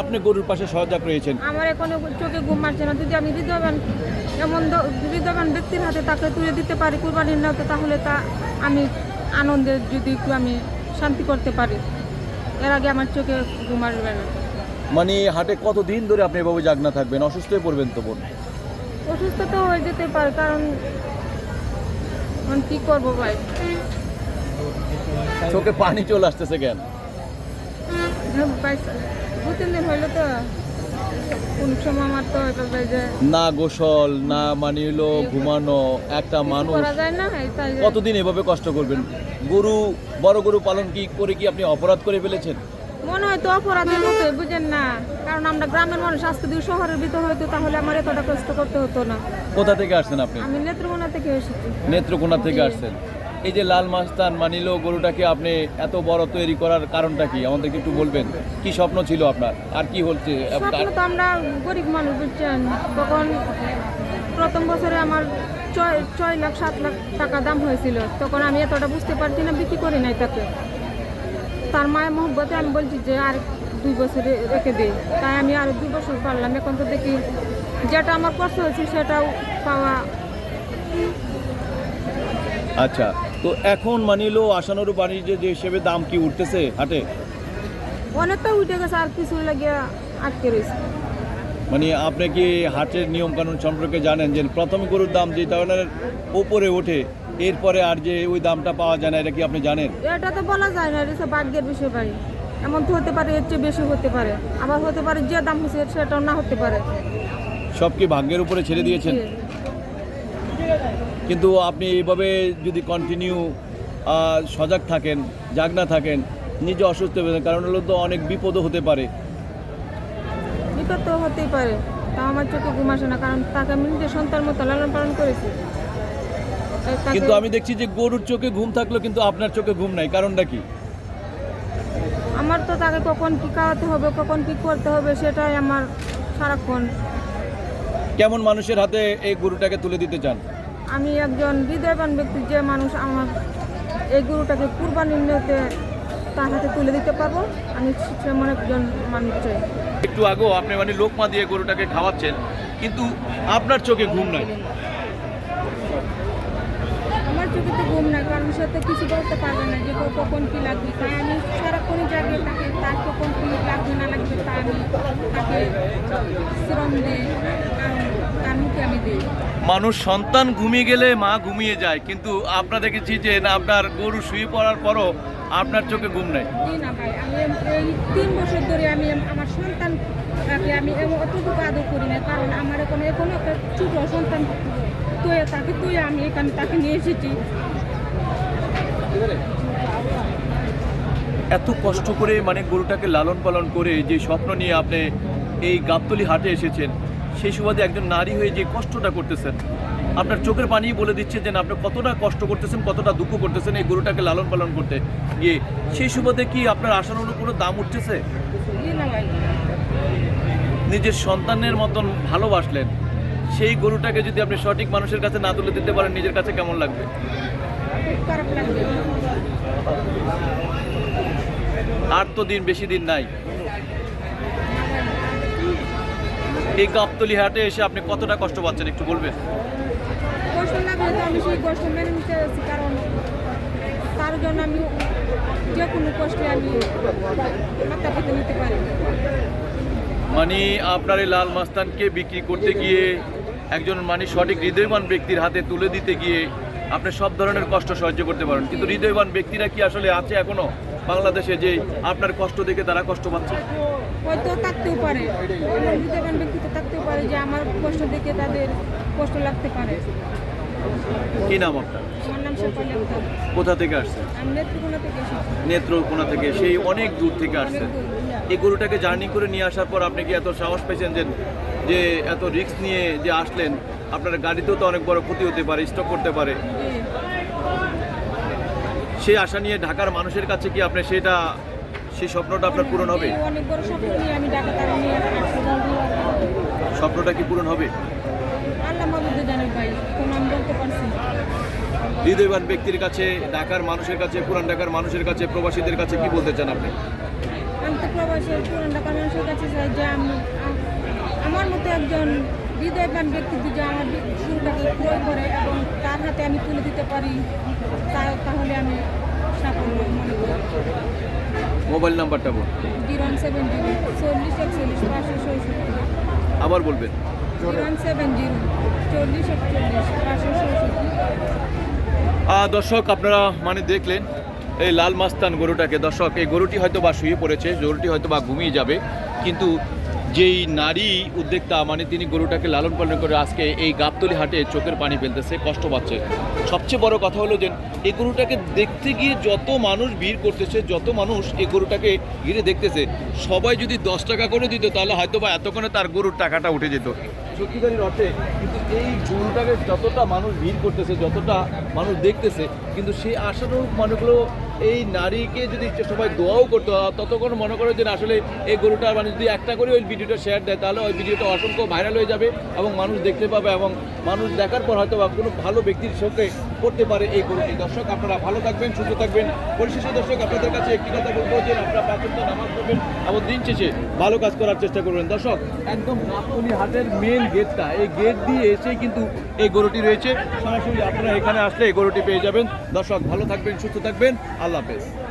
আপনি গরুর পাশে সহযোগ রয়েছেন। আমার এখনও চোখে ঘুম মারছে না। যদি আমি হৃদয়বান এমন হৃদয়বান ব্যক্তির হাতে তাকে তুলে দিতে পারি কুরবানির নাতে তাহলে তা আমি আনন্দে যদি একটু আমি শান্তি করতে পারি। এর আগে আমার চোখে ঘুম আসবে না। মানে হাটে কতদিন ধরে আপনি এভাবে জাগনা থাকবেন? অসুস্থ হয়ে পড়বেন তো বোন অসুস্থ তো হয়ে যেতে পারে কারণ কি করব ভাই? চোখে পানি চলে আসতেছে কেন? না গোসল না মানে হলো ঘুমানো একটা মানুষ কতদিন এভাবে কষ্ট করবেন? গরু বড় গরু পালন কি করে কি আপনি অপরাধ করে ফেলেছেন? মনে হয় তো অপরাধের মতো বুঝেন না। কারণ আমরা গ্রামের মানুষ আজকে যদি শহরের ভিতর হয়তো তাহলে আমার এতটা কষ্ট করতে হতো না। কোথা থেকে আসছেন আপনি? আমি নেত্রকোনা থেকে এসেছি। নেত্রকোনা থেকে আসছেন। এই যে লাল মাস্তান মানিলো গরুটাকে আপনি এত বড় তৈরি করার কারণটা কি? আমাদেরকে একটু বলবেন। কি স্বপ্ন ছিল আপনার? আর কি হচ্ছে? স্বপ্ন তো আমরা গরিব মানুষ বুঝছেন? তখন প্রথম বছরে আমার ছয় ছয় লাখ সাত লাখ টাকা দাম হয়েছিল। তখন আমি এতটা বুঝতে পারছি না বিক্রি করি নাই তাকে। তার মায়ের মহব্বতে আমি বলছি যে আর দুই বছরে রেখে দিই তাই আমি আর দুই বছর পারলাম। এখন তো দেখি যেটা আমার কষ্ট হয়েছে সেটাও পাওয়া আচ্ছা। তো এখন মানিলো আসানোর বাণিজ্য যে হিসেবে দাম কি উঠতেছে হাটে? অনেকটা উঠে গেছে আর কিছু লাগিয়ে আটকে রয়েছে। মানে আপনি কি হাটের নিয়ম কানুন সম্পর্কে জানেন যে প্রথম গরুর দাম যে ধরনের উপরে ওঠে এরপরে আর যে ওই দামটা পাওয়া যায় না এটা কি আপনি জানেন? এটা তো বলা যায় না এটা ভাগ্যের বিষয় ভাই। এমন তো হতে পারে এর চেয়ে বেশি হতে পারে। আবার হতে পারে যে দাম হচ্ছে সেটাও না হতে পারে। সব কি ভাগ্যের উপরে ছেড়ে দিয়েছেন। কিন্তু আপনি এইভাবে যদি কন্টিনিউ সজাগ থাকেন জাগনা থাকেন নিজে অসুস্থ হবেন কারণ হলো তো অনেক বিপদও হতে পারে। বিপদ তো হতেই পারে তা আমার চোখে ঘুম আসে না কারণ তাকে আমি নিজের সন্তান মতো লালন পালন করেছি। কিন্তু আমি দেখছি যে গরুর চোখে ঘুম থাকল কিন্তু আপনার চোখে ঘুম নাই কারণটা কি? আমার তো তাকে কখন কি খাওয়াতে হবে কখন কি করতে হবে সেটাই আমার সারাক্ষণ। কেমন মানুষের হাতে এই গরুটাকে তুলে দিতে চান? আমি একজন হৃদয়বান ব্যক্তি যে মানুষ আমার এই গরুটাকে কুরবানির নিতে তার হাতে তুলে দিতে পারব আমি সেমন একজন মানুষ চাই। একটু আগেও আপনি মানে লোকমা দিয়ে গরুটাকে খাওয়াচ্ছেন কিন্তু আপনার চোখে ঘুম নাই। আমার চোখে তো ঘুম না কারণ সে তো কিছু বলতে পারবে না যে কখন কি লাগবে। তাই আমি সারাক্ষণই জাগিয়ে তাকে তার কখন কি লাগবে না লাগবে তা আমি তাকে শ্রম দিই তার মুখে আমি দিই। মানুষ সন্তান ঘুমিয়ে গেলে মা ঘুমিয়ে যায় কিন্তু আপনারা দেখেছি যে না আপনার গরু শুয়ে পড়ার পরও আপনার চোখে ঘুম নাই। জি না ভাই আমি এই তিন বছর ধরে আমি আমার সন্তান আমি অতটুকু আদর করি না কারণ আমার এখন এখনও একটা ছোট সন্তান তুই তাকে তুই আমি এখানে তাকে নিয়ে এসেছি। এত কষ্ট করে মানে গরুটাকে লালন পালন করে যে স্বপ্ন নিয়ে আপনি এই গাবতলি হাটে এসেছেন সেই সুবাদে একজন নারী হয়ে যে কষ্টটা করতেছেন, আপনার চোখের পানি বলে দিচ্ছে যে আপনি কতটা কষ্ট করতেছেন, কতটা দুঃখ করতেছেন এই গরুটাকে লালন পালন করতে। গিয়ে সেই সুবাদে কি আপনার আশানুরূপ কোনো দাম উঠতেছে? নিজের সন্তানের মতন ভালোবাসলেন, সেই গরুটাকে যদি আপনি সঠিক মানুষের কাছে না তুলে দিতে পারেন, নিজের কাছে কেমন লাগবে? আর তো দিন, বেশি দিন নাই। এই গাবতলি হাটে এসে আপনি কতটা কষ্ট পাচ্ছেন একটু বলবেন? কষ্ট লাগলে তো আমি সেই কষ্ট মেনে নিতে আছি কারণ তার জন্য আমি যে কোনো কষ্টে আমি মাথা পেতে নিতে পারি মানে আপনার এই লাল মাস্তানকে বিক্রি করতে গিয়ে একজন মানে সঠিক হৃদয়বান ব্যক্তির হাতে তুলে দিতে গিয়ে আপনি সব ধরনের কষ্ট সহ্য করতে পারেন। কিন্তু হৃদয়বান ব্যক্তিরা কি আসলে আছে এখনও? বাংলাদেশে যে আপনার কষ্ট দেখে তারা কষ্ট পাচ্ছে? হয়তো থাকতেও পারে। এমন ব্যক্তি তো থাকতেও পারে যে আমার কষ্ট দেখে তাদের কষ্ট লাগতে পারে। কি নাম আপনার? কোথা থেকে আসছেন? আমি নেত্রকোনা থেকে সেই অনেক দূর থেকে হ্যাঁ। এই গরুটাকে জার্নি করে নিয়ে আসার পর আপনি কি এত সাহস পেয়েছেন যে যে এত রিস্ক নিয়ে যে আসলেন? আপনার গাড়িতেও তো অনেক বড় ক্ষতি হতে পারে স্টক করতে পারে। সেই আশা নিয়ে ঢাকার মানুষের কাছে কি আপনি সেটা সেই স্বপ্নটা আপনার পূরণ হবে? অনেক বড় স্বপ্ন নিয়ে আমি ঢাকা তারা নিয়ে স্বপ্নটা কি পূরণ হবে? আল্লাহ মাবুদে জানে ভাই কোন আমি বলতে পারছি হৃদয়বান ব্যক্তির কাছে ঢাকার মানুষের কাছে পুরান ঢাকার মানুষের কাছে প্রবাসীদের কাছে কি বলতে চান আপনি? আমি তো প্রবাসের পুরান ঢাকার মানুষের কাছে চাই যে আমি- আমার মতো একজন হৃদয়বান ব্যক্তি যদি আমার গরুটাকে ক্রয় করে এবং তার হাতে আমি তুলে দিতে পারি তাহলে আমি সাফল্য মনে করি। মোবাইল নাম্বারটা বল জিরো সেভেন জিরো চল্লিশ একচল্লিশ পাঁচশো ছয়ষট্টি। আবার বলবেন। জিরো সেভেন জিরো চল্লিশ একচল্লিশ পাঁচশো ছয়ষট্টি। দর্শক আপনারা মানে দেখলেন এই লাল মাস্তান গরুটাকে। দর্শক এই গরুটি হয়তো বা শুয়ে পড়েছে গরুটি হয়তো বা ঘুমিয়ে যাবে। কিন্তু যেই নারী উদ্যোক্তা মানে তিনি গরুটাকে লালন পালন করে আজকে এই গাবতলি হাটে চোখের পানি ফেলতেছে, কষ্ট পাচ্ছে। সবচেয়ে বড় কথা হলো যে এই গরুটাকে দেখতে গিয়ে যত মানুষ ভিড় করতেছে, যত মানুষ এই গরুটাকে ঘিরে দেখতেছে, সবাই যদি দশ টাকা করে দিত, তাহলে হয়তো বা এতক্ষণে তার গরুর টাকাটা উঠে যেত। সত্যিকারের অর্থে কিন্তু এই গরুটাকে যতটা মানুষ ভিড় করতেছে, যতটা মানুষ দেখতেছে, কিন্তু সেই আশানুরূপ মানুষগুলো এই নারীকে যদি সবাই দোয়াও করতো ততক্ষণ মনে করে যে আসলে এই গরুটার মানে যদি একটা করে ওই ভিডিওটা শেয়ার দেয়, তাহলে ওই ভিডিওটা অসংখ্য ভাইরাল হয়ে যাবে এবং মানুষ দেখতে পাবে এবং মানুষ দেখার পর হয়তো বা কোনো ভালো ব্যক্তির সঙ্গে করতে পারে এই গরুটি। দর্শক, আপনারা ভালো থাকবেন, সুস্থ থাকবেন। পরিশেষে দর্শক, আপনাদের কাছে একটি কথা বলব যে আপনারা প্রাচুর্য নামাজ পড়বেন, এবং দিন শেষে ভালো কাজ করার চেষ্টা করবেন। দর্শক, একদম নাপতলি হাটের মেন গেটটা এই গেট দিয়ে এসেই কিন্তু এই গরুটি রয়েছে। সরাসরি আপনারা এখানে আসলে এই গরুটি পেয়ে যাবেন। দর্শক, ভালো থাকবেন, সুস্থ থাকবেন। আল্লাহ হাফেজ।